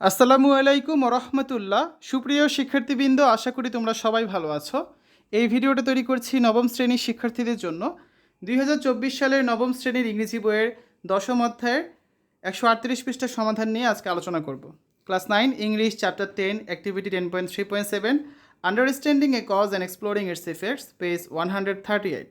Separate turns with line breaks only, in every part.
আসসালামু আলাইকুম রহমতুল্লাহ। সুপ্রিয় শিক্ষার্থীবৃন্দ, আশা করি তোমরা সবাই ভালো আছো। এই ভিডিওটা তৈরি করছি নবম শ্রেণির শিক্ষার্থীদের জন্য। দুই হাজার চব্বিশ সালের নবম শ্রেণির ইংরেজি বইয়ের দশম অধ্যায়ের একশো আটত্রিশ পৃষ্ঠার সমাধান নিয়ে আজকে আলোচনা করব। Class nine, English, chapter ten, activity ten point three point seven, understanding a cause and exploring its effects page one hundred thirty eight.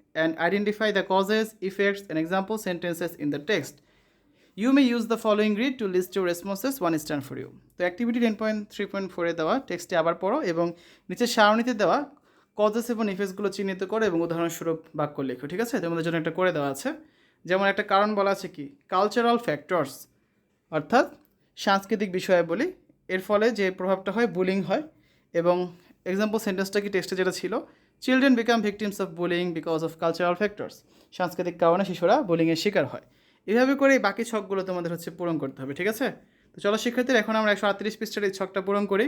and identify the causes effects and example sentences in the text you may use the following read to list your responses one stand for you তো activity ten point three point ফোরে দেওয়া টেক্সটে আবার পড়ো এবং নিচে সারণীতে দেওয়া causes এবং ইফেক্টসগুলো চিহ্নিত করো এবং উদাহরণস্বরূপ বাক্য লেখো, ঠিক আছে? তোমাদের জন্য একটা করে দেওয়া আছে। যেমন একটা কারণ বলা আছে কি? কালচারাল ফ্যাক্টরস অর্থাৎ সাংস্কৃতিক বিষয়ে বলি। এর ফলে যে প্রভাবটা হয় বুলিং হয় এবং এক্সাম্পল সেন্টেন্সটা কি টেক্সটে যেটা ছিল? Children become victims of bullying because of cultural factors সাংস্কৃতিক কারণে শিশুরা বুলিংয়ের শিকার হয়। এভাবে করে বাকি ছকগুলো তোমাদের হচ্ছে পূরণ করতে হবে, ঠিক আছে? তো চলো শিক্ষার্থীরা, এখন আমরা একশো আটত্রিশ পৃষ্ঠার এই ছকটা পূরণ করি।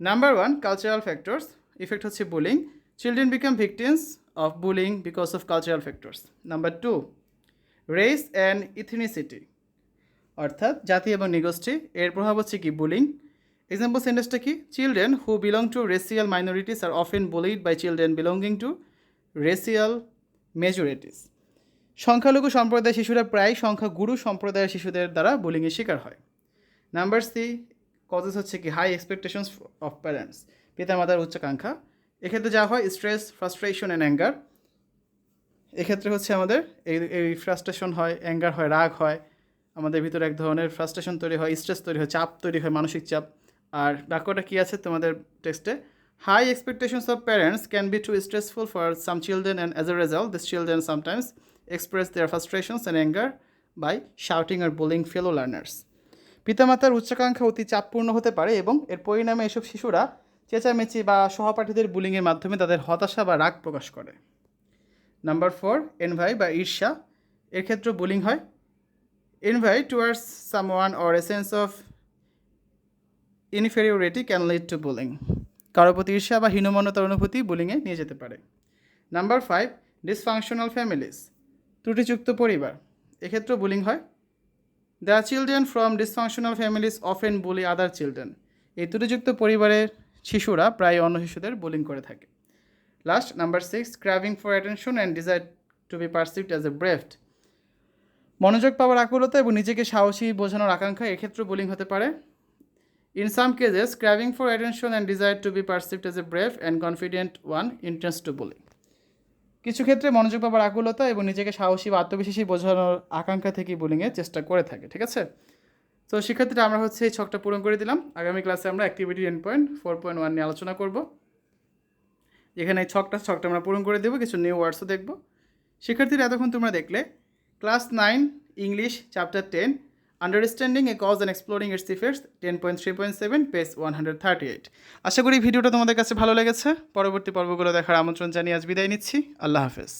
Number one cultural factors effect হচ্ছে bullying children become victims of bullying because of cultural factors number two race and ethnicity অর্থাৎ জাতি এবং নিগোষ্ঠী, এর প্রভাব হচ্ছে কি? বুলিং এক্সাম্পল সেন্টেন্সটা কি? Children who belong to racial minorities are often bullied by children belonging to racial majorities সংখ্যালঘু সম্প্রদায়ের শিশুরা প্রায় সংখ্যা গুরু সম্প্রদায়ের শিশুদের দ্বারা বুলিংয়ের শিকার হয়। নাম্বার সি কজেস হচ্ছে কি? হাই এক্সপেকটেশনস অফ প্যারেন্টস পিতামাতার উচ্চাকাঙ্ক্ষা। এক্ষেত্রে যা হয় স্ট্রেস ফ্রাস্ট্রেশন অ্যান্ড অ্যাঙ্গার এক্ষেত্রে হচ্ছে আমাদের এই এই ফ্রাস্ট্রেশন হয় অ্যাঙ্গার হয়, রাগ হয়। আমাদের ভিতরে এক ধরনের ফ্রাস্ট্রেশন তৈরি হয় স্ট্রেস তৈরি হয়, চাপ তৈরি হয়, মানসিক চাপ। আর বাক্যটা কী আছে তোমাদের টেক্সটে? High expectations of parents can be too stressful for some children and as a result this children sometimes express their frustrations and anger by shouting or bullying fellow learners পিতামাতার উচ্চাকাঙ্ক্ষা অতি চাপপূর্ণ হতে পারে এবং এর পরিণামে এসব শিশুরা চেঁচামেচি বা সহপাঠীদের বুলিংয়ের মাধ্যমে তাদের হতাশা বা রাগ প্রকাশ করে। নাম্বার ফোর এনভাই বা ঈর্ষা। এর ক্ষেত্রে বুলিং হয়। Envy towards someone or a sense of inferiority can lead to bullying কারও প্রতি ঈর্ষা বা হীনমন্যতার অনুভূতি বুলিংয়ে নিয়ে যেতে পারে। নাম্বার ফাইভ ডিসফাংশনাল ফ্যামিলিজ ত্রুটিযুক্ত পরিবার। এক্ষেত্রেও বুলিং হয়। The children from dysfunctional families often bully other children এই ত্রুটিযুক্ত পরিবারের শিশুরা প্রায় অন্য শিশুদের বুলিং করে থাকে। Last number six craving for attention and desire to be perceived as a brave মনোযোগ পাওয়ার আকুলতা এবং নিজেকে সাহসী বোঝানোর আকাঙ্ক্ষা এক্ষেত্রে বুলিং হতে পারে। In some cases craving for attention and desire to be perceived as a brave and confident one interest to bullying কিছু ক্ষেত্রে মনোযোগ পাওয়ার আকুলতা এবং নিজেকে সাহসী বা আত্মবিশ্বাসী বোঝানোর আকাঙ্ক্ষা থেকে বুলিংয়ের চেষ্টা করে থাকে, ঠিক আছে? তো শিক্ষার্থীরা আমরা হচ্ছে এই ছকটা পূরণ করে দিলাম। আগামী ক্লাসে আমরা activity ten point four point one নিয়ে আলোচনা করব। এখানে এই ছকটা ছকটা আমরা পূরণ করে দেবো, কিছু নিউ ওয়ার্ডসও দেখব। শিক্ষার্থীরা এতক্ষণ তোমরা দেখলে class nine English chapter ten understanding a cause and exploring its effects ten point three point seven page one hundred thirty eight আশা করি ভিডিওটা তোমাদের কাছে ভালো লেগেছে। পরবর্তী পর্বগুলো দেখার আমন্ত্রণ জানিয়ে আজ বিদায় নিচ্ছি। আল্লাহ হাফেজ।